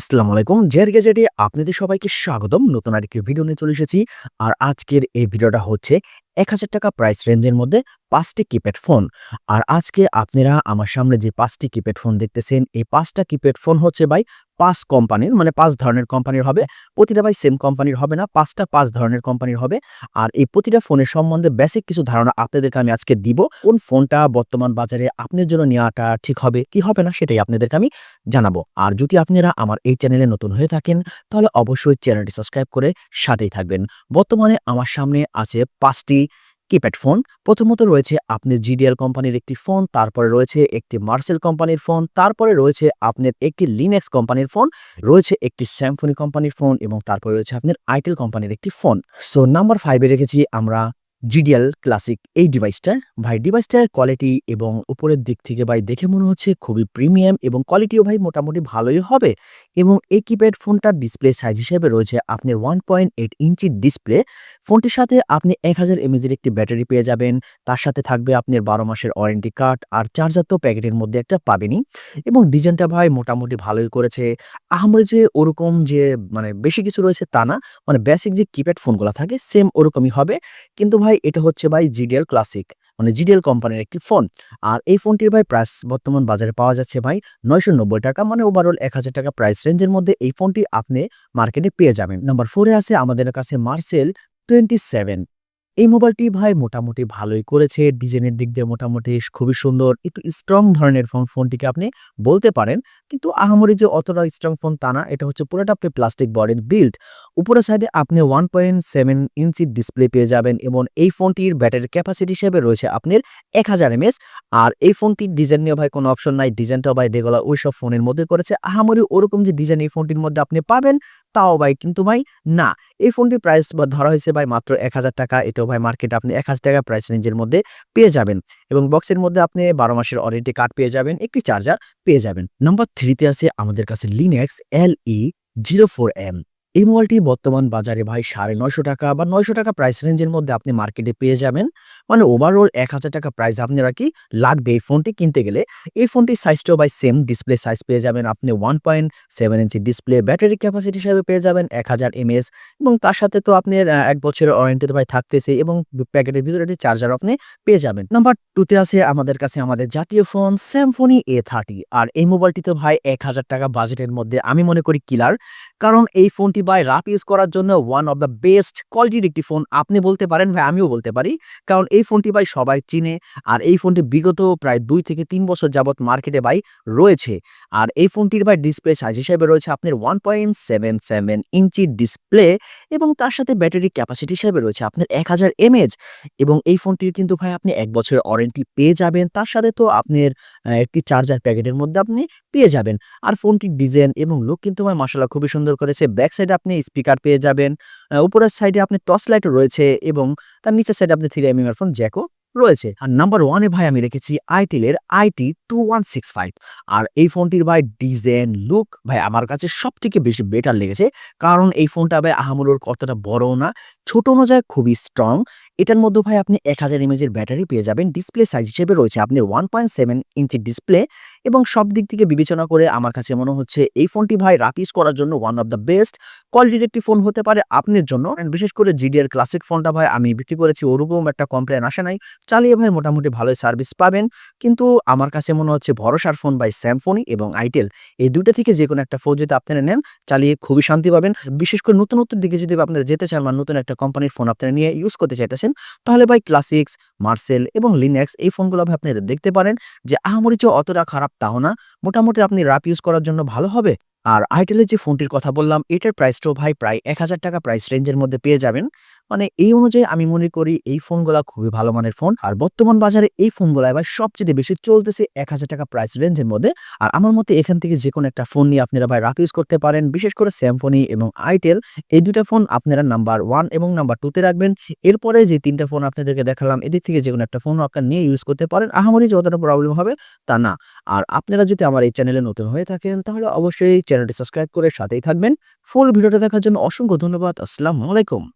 আসসালামু আলাইকুম। জের গেজেটে আপনাদের সবাইকে স্বাগতম। নতুন আরেকটি ভিডিও নিয়ে চলে এসেছি। আর আজকের এই ভিডিওটা হচ্ছে এক হাজার টাকা প্রাইস রেঞ্জের মধ্যে পাঁচটি কিপ্যাড ফোন আর আজকে আপনারা আমার সামনে যে পাঁচটি কিপ্যাড ফোন দেখতেছেন, এই পাঁচটা কিপ্যাড ফোন হচ্ছে ভাই পাঁচ কোম্পানির মানে পাঁচ ধরনের কোম্পানির হবে। প্রতিটা ভাই সেম কোম্পানির হবে না, পাঁচটা পাঁচ ধরনের কোম্পানির হবে। আর এই প্রতিটা ফোনের সম্বন্ধে বেসিক কিছু ধারণা আপনাদেরকে আমি আজকে দিব। কোন ফোনটা বর্তমান বাজারে আপনার জন্য নেওয়াটা ঠিক হবে, কি হবে না, সেটাই আপনাদেরকে আমি জানাব। আর যদি আপনারা আমার এই চ্যানেলে নতুন হয়ে থাকেন, তাহলে অবশ্যই চ্যানেলটি সাবস্ক্রাইব করে সাথেই থাকবেন। বর্তমানে আমার সামনে আছে পাঁচটি কিপ্যাড ফোন প্রথমত রয়েছে আপনার জিডিএল কোম্পানির একটি ফোন তারপরে রয়েছে একটি মার্সেল কোম্পানির ফোন তারপরে রয়েছে আপনার একটি লিনেক্স কোম্পানির ফোন রয়েছে একটি স্যামফোনি কোম্পানির ফোন এবং তারপরে রয়েছে আপনার আইটেল কোম্পানির একটি ফোন সো নাম্বার ফাইভে রেখেছি আমরা জিডিএল ক্লাসিক এই ডিভাইসটা ভাই ডিভাইসটার কোয়ালিটি এবং উপরের দিক থেকে ভাই, দেখে মনে হচ্ছে খুবই প্রিমিয়াম এবং কোয়ালিটিও ভাই মোটামুটি ভালোই হবে এবং এই কিপ্যাড ফোনটার ডিসপ্লে সাইজ হিসেবে রয়েছে আপনার one point eight inch display ফোনটির সাথে আপনি এক হাজার এমএজের একটি ব্যাটারি পেয়ে যাবেন, তার সাথে থাকবে আপনার বারো মাসের ওয়ারেন্টি কার্ড আর চার্জার তো প্যাকেটের মধ্যে একটা পাবেনই এবং ডিজাইনটা ভাই মোটামুটি ভালোই করেছে। আহামরি যে ওরকম যে মানে বেশি কিছু রয়েছে তা না মানে বেসিক যে কিপ্যাড ফোনগুলো থাকে সেম ওরকমই হবে। কিন্তু ভাই এটা হচ্ছে ভাই জিডিএল ক্লাসিক মানে জিডিএল কোম্পানির একটি ফোন আর এই ফোনটির ভাই প্রাইস বর্তমান বাজারে পাওয়া যাচ্ছে ভাই নয়শো নব্বই টাকা মানে ওভারঅল এক হাজার টাকা প্রাইস রেঞ্জের মধ্যে এই ফোনটি আপনি মার্কেটে পেয়ে যাবেন। নাম্বার ফোরে আছে আমাদের কাছে মার্সেল টোয়েন্টি সেভেন এই মোবাইলটি ভাই মোটামুটি ভালোই করেছে ডিজাইনের দিক দিয়ে মোটামুটি খুবই সুন্দর। একটু স্ট্রং ধরনের ফোন ফোনটিকে আপনি বলতে পারেন। কিন্তু আহামরি যে অতটা স্ট্রং ফোন তা না, এটা হচ্ছে পুরোটা আপনি প্লাস্টিক বডির বিল্ড উপরের সাইডে আপনি one point seven inch display পেয়ে যাবেন এবং এই ফোনটির ব্যাটারি ক্যাপাসিটি হিসেবে রয়েছে আপনার এক হাজার এমএস আর এই ফোনটির ডিজাইন নিয়ে ভাই কোনো অপশন নাই ডিজাইনটাও ভাই রেগুলার ওই সব ফোনের মধ্যে করেছে। আহামরি ওরকম যে ডিজাইন এই ফোনটির মধ্যে আপনি পাবেন, তাও ভাই কিন্তু ভাই না। এই ফোনটির প্রাইস ধরা হয়েছে ভাই মাত্র এক হাজার টাকা, এটাও ভাই মার্কেটে আপনি এক হাজার টাকা প্রাইস রেঞ্জের মধ্যে পেয়ে যাবেন। এবং বক্সের মধ্যে আপনি বারো মাসের ওয়ারেন্টি কার্ড পেয়ে যাবেন, একটি চার্জার পেয়ে যাবেন। নাম্বার থ্রিতে আছে আমাদের কাছে লিনেক্স L E zero four M এই মোবাইলটি বর্তমান বাজারে ভাই সাড়ে নয়শো টাকা বা নয়শো টাকা প্রাইস রেঞ্জের মধ্যে আপনি মার্কেটে পেয়ে যাবেন। মানে ওভারঅল এক হাজার টাকা প্রাইস আপনারা কি লাগবে এই ফোনটি কিনতে গেলে। এই ফোনটির সাইজটাও বাই সেম ডিসপ্লে সাইজ পেয়ে যাবেন আপনি one point seven inch display battery capacity হিসাবে পেয়ে যাবেন এক হাজার এমএস এবং তার সাথে তো আপনার এক বছরের ওয়ারেন্টি ভাই থাকতেছে এবং প্যাকেটের ভিতরে একটি চার্জার আপনি পেয়ে যাবেন। নাম্বার টুতে আছে আমাদের কাছে আমাদের জাতীয় ফোন স্যামফোনি এ থার্টি আর এই মোবাইলটি তো ভাই এক হাজার টাকা বাজেটের মধ্যে আমি মনে করি কিলার কারণ এই ফোনটি ভাই রাফ ইউজ করার জন্য ওয়ান অফ দ্য বেস্ট কোয়ালিটির একটি ফোন আপনি বলতে পারেন, ভাই আমিও বলতে পারি। কারণ এই ফোনটি ভাই সবাই চিনে আর এই ফোনটি বিগত প্রায় দুই থেকে তিন বছর যাবত মার্কেটে ভাই রয়েছে। আর এই ফোনটির ভাই ডিসপ্লে সাইজ হিসেবে রয়েছে আপনার one point seven seven inch display এবং তার সাথে ব্যাটারি ক্যাপাসিটি হিসেবে রয়েছে আপনার এক হাজার এমএজ এবং এই ফোনটির কিন্তু ভাই আপনি এক বছরের ওয়ারেন্টি পেয়ে যাবেন, তার সাথে তো আপনার একটি চার্জার প্যাকেটের মধ্যে আপনি পেয়ে যাবেন। আর ফোনটির ডিজাইন এবং লুক কিন্তু ভাই মশলা খুবই সুন্দর করেছে। ব্যাক সাইডে আপনি স্পিকার পেয়ে যাবেন। উপরের সাইডে আপনি টর্চ লাইটও রয়েছে এবং তার নিচের সাইডে আপনি থ্রি এম ফোন জ্যাকও রয়েছে। আর নাম্বার ওয়ানে ভাই আমি রেখেছি আইটেলের IT two one six five আর এই ফোনটির ভাই ডিজাইন লুক ভাই আমার কাছে সব থেকে বেশি বেটার লেগেছে। কারণ এই ফোনটা ভাই আহামুলোর কতটা বড় না ছোট অনুযায়ী খুবই স্ট্রং এটার মধ্যে ভাই আপনি এক হাজার এমএজের ব্যাটারি পেয়ে যাবেন। ডিসপ্লে সাইজ হিসেবে রয়েছে আপনি one point seven inch display এবং সব দিক থেকে বিবেচনা করে আমার কাছে মনে হচ্ছে এই ফোনটি ভাই রাপিস করার জন্য ওয়ান অফ দ্য বেস্ট কোয়ালিটির একটি ফোন হতে পারে আপনার জন্য। বিশেষ করে জিডিআর ক্লাসিক ফোনটা ভাই আমি বিক্রি করেছি, ওরকম একটা কমপ্লেন আসে নাই। চালিয়ে ভাই মোটামুটি ভালোই সার্ভিস পাবেন। কিন্তু আমার কাছে মনে হচ্ছে ভরসার ফোন বাই স্যামফোনি এবং আইটেল এই দুটো থেকে যে কোনো একটা ফোন যদি আপনারা নেন, চালিয়ে খুবই শান্তি পাবেন। বিশেষ করে নতুন নতুন দিকে যদি আপনারা যেতে চান বা নতুন একটা কোম্পানির ফোন আপনারা নিয়ে ইউজ করতে চাইতেছেন তাহলে ভাই ক্লাসিক্স, মার্সেল এবং লিনেক্স এই ফোনগুলো ভাই আপনারা দেখতে পারেন। যে আহামরি অতটা খারাপ তাও না, মোটামুটি আপনি র্যাপ ইউজ করার জন্য ভালো হবে। আর আইটেলের যে ফোনটির কথা বললাম, এটার প্রাইসটাও ভাই প্রায় এক হাজার টাকা প্রাইস রেঞ্জের মধ্যে পেয়ে যাবেন। মানে এই অনুযায়ী আমি মনে করি এই ফোনগুলা খুবই ভালো মানের ফোন। আর বর্তমান বাজারে এই ফোনগুলো এবার সবচেয়ে বেশি চলতেছে এক হাজার টাকা প্রাইস রেঞ্জের মধ্যে। আর আমার মতে এখান থেকে যে কোনো একটা ফোন নিয়ে আপনারা ভাই রাফ ইউজ করতে পারেন, বিশেষ করে স্যামফোনি এবং আইটেল এই দুটা ফোন আপনারা নাম্বার ওয়ান এবং নাম্বার টুতে রাখবেন। এরপরে যে তিনটা ফোন আপনাদেরকে দেখালাম, এদিক থেকে যে কোনো একটা ফোন আপনারা নিয়ে ইউজ করতে পারেন। আহামরি যতটা প্রবলেম হবে তা না। আর আপনারা যদি আমার এই চ্যানেলে নতুন হয়ে থাকেন, তাহলে অবশ্যই চ্যানেলটি সাবস্ক্রাইব করে সাথেই থাকবেন। ফুল ভিডিওটা দেখার জন্য অসংখ্য ধন্যবাদ। আসসালামু আলাইকুম।